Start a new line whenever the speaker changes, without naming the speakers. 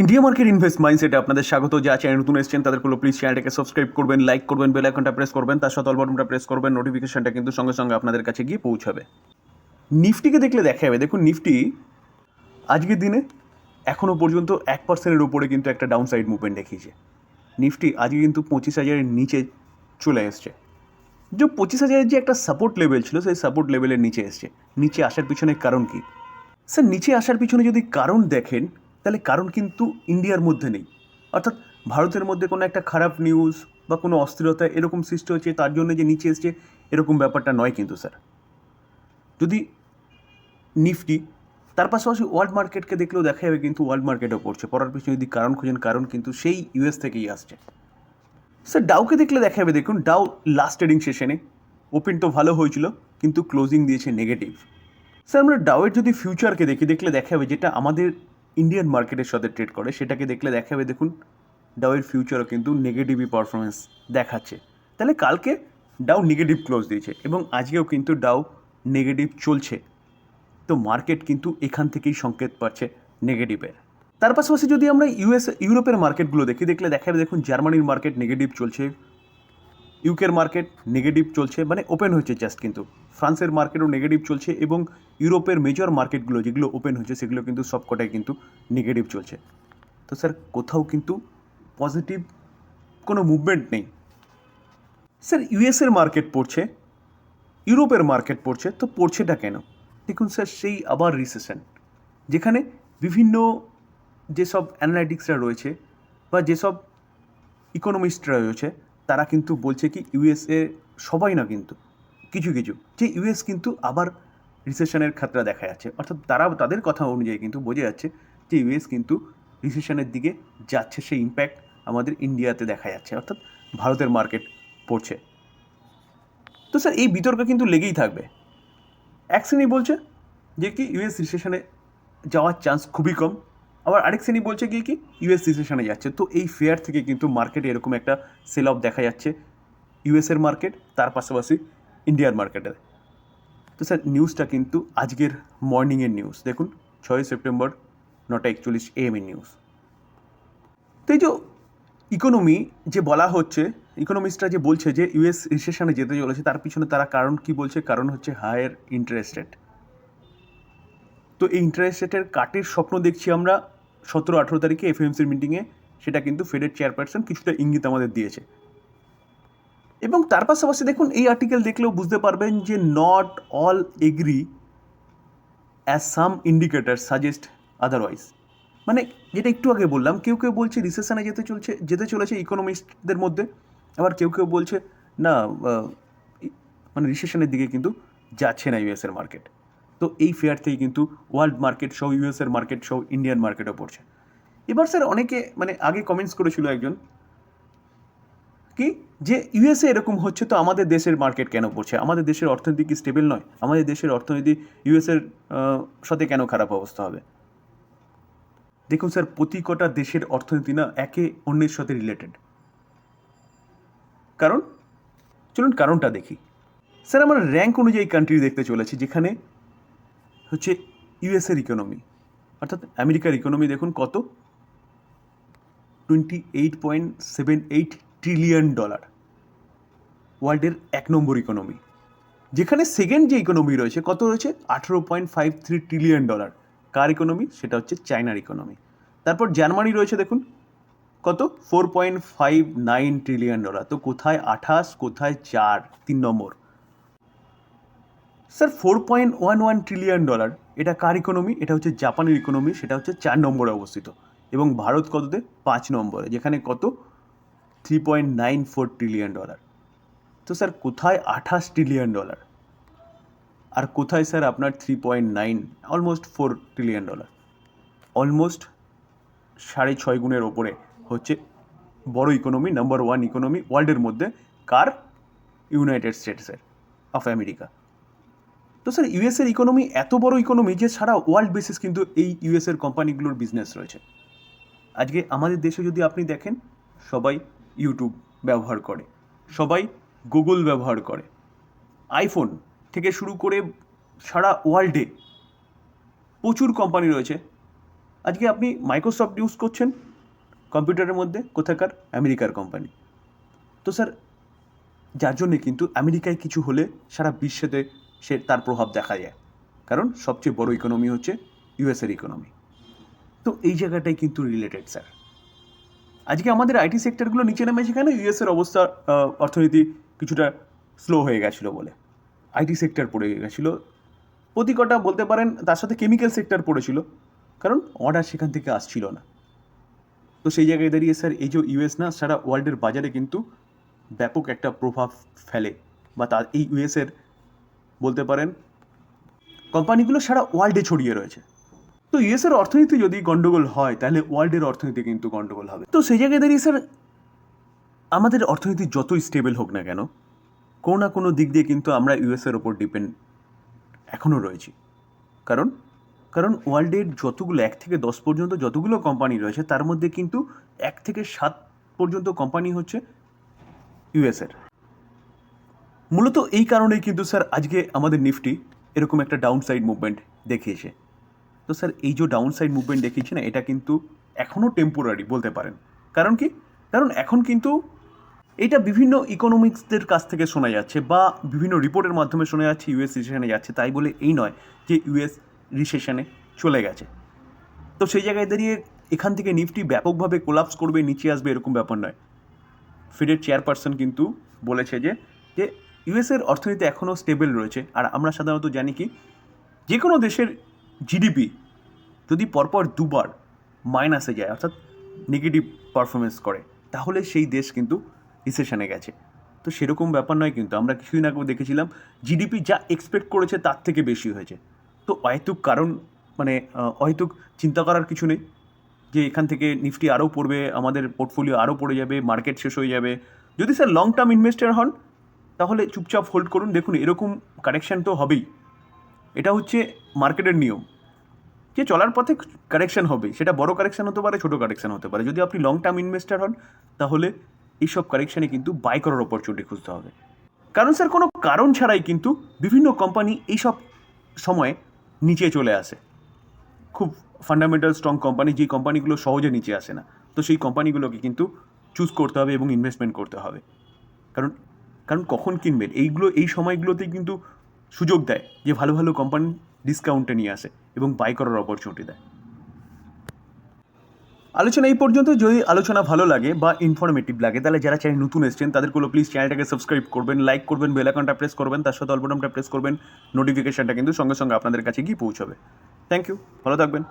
India market invest মাইন্ডসেটে আপনাদের স্বাগত। যা চ্যানেল নতুন এসেছেন তাদের কোনো প্লিজ চ্যানেলটাকে সাবস্ক্রাইব করবেন লাইক করবেন বেল আইকনটা প্রেস করবেন, তার সাথে অল বাটনটা প্রেস করবেন নোটিফিকেশনটা কিন্তু সঙ্গে সঙ্গে আপনাদের কাছে গিয়ে পৌঁছাবে। নিফটিকে দেখলে দেখা যাবে, দেখুন নিফটি আজকের দিনে এখনও পর্যন্ত এক পার্সেন্টের উপরে কিন্তু একটা ডাউন সাইড মুভমেন্ট দেখিয়েছে। নিফটি আজকে কিন্তু পঁচিশ হাজারের নিচে চলে এসছে। যে পঁচিশ হাজারের যে একটা সাপোর্ট লেভেল ছিল, সেই সাপোর্ট লেভেলের নিচে এসছে। নিচে আসার পিছনে কারণ কি? স্যার, নিচে আসার পিছনে যদি কারণ দেখেন তাহলে কারণ কিন্তু ইন্ডিয়ার মধ্যে নেই। অর্থাৎ ভারতের মধ্যে কোনো একটা খারাপ নিউজ বা কোনো অস্থিরতা এরকম সৃষ্টি হচ্ছে তার জন্য যে নিচে এসছে, এরকম ব্যাপারটা নয় কিন্তু স্যার যদি নিফটি তার পাশাপাশি ওয়ার্ল্ড মার্কেটকে দেখলেও দেখা যাবে কিন্তু ওয়ার্ল্ড মার্কেটও পড়ছে পড়ার পিছনে যদি কারণ খোঁজেন, কারণ কিন্তু সেই ইউএস থেকেই আসছে। স্যার ডাউকে দেখলে দেখা যাবে, দেখুন ডাউ লাস্ট ট্রেডিং সেশনে ওপেন তো ভালো হয়েছিল, কিন্তু ক্লোজিং দিয়েছে নেগেটিভ স্যার আমরা ডাউয়ের যদি ফিউচারকে দেখি, দেখলে দেখা যাবে যেটা আমাদের ইন্ডিয়ান মার্কেটের সাথে ট্রেড করে, সেটাকে দেখলে দেখা যাবে দেখুন ডাউয়ের ফিউচারও কিন্তু নেগেটিভই পারফরমেন্স দেখাচ্ছে। তাহলে কালকে ডাউ নেগেটিভ ক্লোজ দিয়েছে এবং আজকেও কিন্তু ডাউ নেগেটিভ চলছে। তো মার্কেট কিন্তু এখান থেকেই সংকেত পাচ্ছে নেগেটিভের তার পাশাপাশি যদি আমরা ইউএস ইউরোপের মার্কেটগুলো দেখি, দেখলে দেখা যাবে দেখুন, জার্মানির মার্কেট নেগেটিভ চলছে ইউকের মার্কেট নেগেটিভ চলছে মানে ওপেন হয়েছে জাস্ট কিন্তু। ফ্রান্সের মার্কেটও নেগেটিভ চলছে এবং ইউরোপের মেজর মার্কেটগুলো যেগুলো ওপেন হয়েছে, সেগুলো কিন্তু সবকটাই কিন্তু নেগেটিভ চলছে। তো স্যার, কোথাও কিন্তু পজিটিভ কোনো মুভমেন্ট নেই। স্যার ইউএসের মার্কেট পড়ছে, ইউরোপের মার্কেট পড়ছে, তো পড়ছেটা কেন? দেখুন স্যার, সেই আবার রিসেশন যেখানে বিভিন্ন যেসব অ্যানালাইটিক্সরা রয়েছে বা যেসব ইকোনমিস্টরা রয়েছে, তারা কিন্তু বলছে কি ইউএসএ সবাই না কিন্তু কিছু কিছু। যে ইউএস কিন্তু আবার রিসেশনের খাতরা দেখা যাচ্ছে। অর্থাৎ তারা তাদের কথা অনুযায়ী কিন্তু বোঝা যাচ্ছে যে ইউএস কিন্তু রিসেশনের দিকে যাচ্ছে, সেই ইম্প্যাক্ট আমাদের ইন্ডিয়াতে দেখা যাচ্ছে। অর্থাৎ ভারতের মার্কেট পড়ছে। তো স্যার এই বিতর্ক কিন্তু লেগেই থাকবে। এক শ্রেণি বলছে যে কি ইউএস রিসেশনে যাওয়ার চান্স খুবই কম। আবার আরেক শ্রেণি বলছে কি কি ইউএস রিসেশনে যাচ্ছে। তো এই ফেয়ার থেকে কিন্তু মার্কেটে এরকম একটা সেল অফ দেখা যাচ্ছে। ইউএসের মার্কেট তার পাশাপাশি ইন্ডিয়ার মার্কেটে তো স্যার নিউজটা কিন্তু আজকের মর্নিংয়ের নিউজ দেখুন ছয় সেপ্টেম্বর নটা একচল্লিশ এম এর নিউজ তো এই যে ইকোনমি যে বলা হচ্ছে ইকোনমিস্টরা যে বলছে যে ইউএস রিসেশনে যেতে চলেছে, তার পিছনে তারা কারণ কি বলছে? কারণ হচ্ছে হায়ার ইন্টারেস্ট রেট তো এই ইন্টারেস্ট রেটের কাটের স্বপ্ন দেখছি আমরা সতেরো আঠেরো তারিখে এফএমসির মিটিংয়ে সেটা কিন্তু ফেডের চেয়ারপারসন কিছুটা ইঙ্গিত আমাদের দিয়েছে। এবং তার পাশাপাশি দেখুন এই আর্টিকেল দেখলেও বুঝতে পারবেন যে not all agree as some indicator suggest otherwise মানে যেটা একটু আগে বললাম, কেউ কেউ বলছে রিসেশনে যেতে চলছে, যেতে চলেছে ইকোনমিস্টদের মধ্যে, আবার কেউ কেউ বলছে না মানে রিসেশনের দিকে কিন্তু যাচ্ছে না ইউএসের মার্কেট তো এই ফেয়ার থেকে কিন্তু ওয়ার্ল্ড মার্কেট সহ ইউএসের মার্কেট সহ ইন্ডিয়ান মার্কেটও পড়ছে। এবার স্যার অনেকে মানে আগে কমেন্টস করেছিল একজন কি? যে ইউএসএ এরকম হচ্ছে, তো আমাদের দেশের মার্কেট কেন পড়ছে? আমাদের দেশের অর্থনীতি কি স্টেবল নয়? আমাদের দেশের অর্থনীতি ইউএসএর সাথে কেন খারাপ অবস্থা হবে? দেখুন স্যার প্রতি কটা দেশের অর্থনীতি না একে অন্যের সাথে রিলেটেড কারণ? চলুন কারণটা দেখি। স্যার আমরা র্যাঙ্ক অনুযায়ী কান্ট্রি দেখতে চলেছি, যেখানে হচ্ছে ইউএসের ইকোনমি অর্থাৎ আমেরিকার ইকোনমি দেখুন কত? Twenty eight point seven eight trillion dollar ওয়ার্ল্ডের এক নম্বর ইকোনমি যেখানে সেকেন্ড যে ইকোনমি রয়েছে, কত রয়েছে? আঠেরো point five three trillion dollar কার ইকোনমি সেটা হচ্ছে চায়নার ইকোনমি তারপর জার্মানি রয়েছে, দেখুন। কত? Four point five nine trillion dollar তো কোথায় আঠাশ, কোথায় চার? তিন number. Sir four point one one trillion dollar এটা কার ইকোনমি এটা হচ্ছে জাপানের ইকোনমি সেটা হচ্ছে চার নম্বরে অবস্থিত। এবং ভারত কততে? পাঁচ নম্বরে। যেখানে কত? Three point nine four trillion dollar তো স্যার, কোথায় আঠাশ ট্রিলিয়ন ডলার আর কোথায় স্যার আপনার three point nine almost four trillion dollar almost সাড়ে ছয় গুণের ওপরে হচ্ছে বড় ইকোনমি নাম্বার ওয়ান ইকোনমি ওয়ার্ল্ডের মধ্যে কার? ইউনাইটেড স্টেটসের অফ আমেরিকা তো স্যার ইউএসের ইকোনমি এত বড় ইকোনমি যে সারা ওয়ার্ল্ড বেসিস কিন্তু এই ইউএসের কোম্পানিগুলোর বিজনেস রয়েছে। আজকে আমাদের দেশে যদি আপনি দেখেন, সবাই ইউটিউব ব্যবহার করে। সবাই গুগল ব্যবহার করে। আইফোন থেকে শুরু করে সারা ওয়ার্ল্ডে প্রচুর কোম্পানি রয়েছে। আজকে আপনি মাইক্রোসফট ইউজ করছেন কম্পিউটারের মধ্যে, কোথাকার? আমেরিকার কোম্পানি তো স্যার যার জন্যে কিন্তু আমেরিকায় কিছু হলে সারা বিশ্বতে সে তার প্রভাব দেখা যায়। কারণ সবচেয়ে বড় ইকোনমি হচ্ছে ইউএসের ইকোনমি তো এই জায়গাটাই কিন্তু রিলেটেড স্যার আজকে আমাদের আইটি সেক্টরগুলো নিচে নেমেছে কেন ইউএসের অবস্থা অর্থনীতি কিছুটা স্লো হয়ে গেছিল বলে। আইটি সেক্টর পড়ে গেছিল। প্রতি কটা বলতে পারেন তার সাথে কেমিক্যাল সেক্টর পড়েছিল, কারণ অর্ডার সেখান থেকে আসছিল না। তো সেই জায়গায় দাঁড়িয়ে স্যার এই যে ইউএস না, সারা ওয়ার্ল্ডের বাজারে কিন্তু ব্যাপক একটা প্রভাব ফেলে। বা তার এই ইউএসের বলতে পারেন কোম্পানিগুলো সারা ওয়ার্ল্ডে ছড়িয়ে রয়েছে। তো ইউএসের অর্থনীতি যদি গন্ডগোল হয়, তাহলে ওয়ার্ল্ডের অর্থনীতি কিন্তু গন্ডগোল হবে। তো সেই জায়গায় দাঁড়িয়ে স্যার আমাদের অর্থনীতি যতই স্টেবল হোক না কেন, কোনো না কোনো দিক দিয়ে কিন্তু আমরা ইউএসের ওপর ডিপেন্ড এখনও রয়েছি। কারণ কারণ ওয়ার্ল্ডের যতগুলো এক থেকে দশ পর্যন্ত যতগুলো কোম্পানি রয়েছে, তার মধ্যে কিন্তু এক থেকে সাত পর্যন্ত কোম্পানি হচ্ছে ইউএসের মূলত এই কারণেই কিন্তু স্যার আজকে আমাদের নিফটি এরকম একটা ডাউন সাইড মুভমেন্ট দেখিয়েছে। তো স্যার, এই যে ডাউন সাইড মুভমেন্ট দেখিয়েছি না, এটা কিন্তু এখনও টেম্পোরারি বলতে পারেন। কারণ কি? কারণ এখন কিন্তু এটা বিভিন্ন ইকোনমিক্সদের কাছ থেকে শোনা যাচ্ছে বা বিভিন্ন রিপোর্টের মাধ্যমে শোনা যাচ্ছে ইউএস রিসেশনে যাচ্ছে। তাই বলে এই নয় যে ইউএস রিসেশনে চলে গেছে। তো সেই জায়গায় দাঁড়িয়ে এখান থেকে নিফটি ব্যাপকভাবে কোলাপস করবে, নিচে আসবে, এরকম ব্যাপার নয়। ফেডের চেয়ারপারসন কিন্তু বলেছে যে যে ইউএসের অর্থনীতি এখনও স্টেবল রয়েছে। আর আমরা সাধারণত জানি কি? যে কোনো দেশের জিডিপি যদি পরপর দুবার মাইনাসে যায়, অর্থাৎ নেগেটিভ পারফরমেন্স করে, তাহলে সেই দেশ কিন্তু রিসেশনে গেছে। তো সেরকম ব্যাপার নয় কিন্তু, আমরা কিছুদিন আগেও দেখেছিলাম জিডিপি যা এক্সপেক্ট করেছে তার থেকে বেশি হয়েছে। তো অহেতুক কারণ মানে অহেতুক চিন্তা করার কিছু নেই, যে এখান থেকে নিফটি আরও পড়বে, আমাদের পোর্টফোলিও আরও পড়ে যাবে মার্কেট শেষ হয়ে যাবে। যদি স্যার লং টার্ম ইনভেস্টার হন, তাহলে চুপচাপ হোল্ড করুন। দেখুন, এরকম কারেকশান তো হবেই। এটা হচ্ছে মার্কেটের নিয়ম। যে চলার পথে কারেকশন হবে, সেটা বড় কারেকশন হতে পারে, ছোট কারেকশন হতে পারে। যদি আপনি লং টার্ম ইনভেস্টার হন, তাহলে এইসব কারেকশানে কিন্তু বাই করার অপরচুনিটি খুঁজতে হবে। কারণ স্যার কোনো কারণ ছাড়াই কিন্তু বিভিন্ন কোম্পানি এইসব সময়ে নিচে চলে আসে। খুব ফান্ডামেন্টাল স্ট্রং কোম্পানি যেই কোম্পানিগুলো সহজে নিচে আসে না। তো সেই কোম্পানিগুলোকে কিন্তু চুজ করতে হবে এবং ইনভেস্টমেন্ট করতে হবে। কারণ কারণ কখন কিনবেন? এইগুলো, এই সময়গুলোতেই কিন্তু সুযোগ দেয় যে ভালো ভালো কোম্পানি ডিসকাউন্টে নিয়ে আসে এবং বাই করার অপরচুনিটি দেয়। আলোচনা এই পর্যন্ত। যদি আলোচনা ভালো লাগে বা ইনফরমেটিভ লাগে, তাহলে যারা চ্যানেল নতুন এসেছেন, তাদেরগুলো প্লিজ চ্যানেলটাকে সাবস্ক্রাইব করবেন লাইক করবেন বেলাকনটা প্রেস করবেন, তার সাথে অল্প প্রেস করবেন নোটিফিকেশানটা কিন্তু সঙ্গে সঙ্গে আপনাদের কাছে গিয়ে পৌঁছবে। থ্যাংক ইউ ভালো থাকবেন।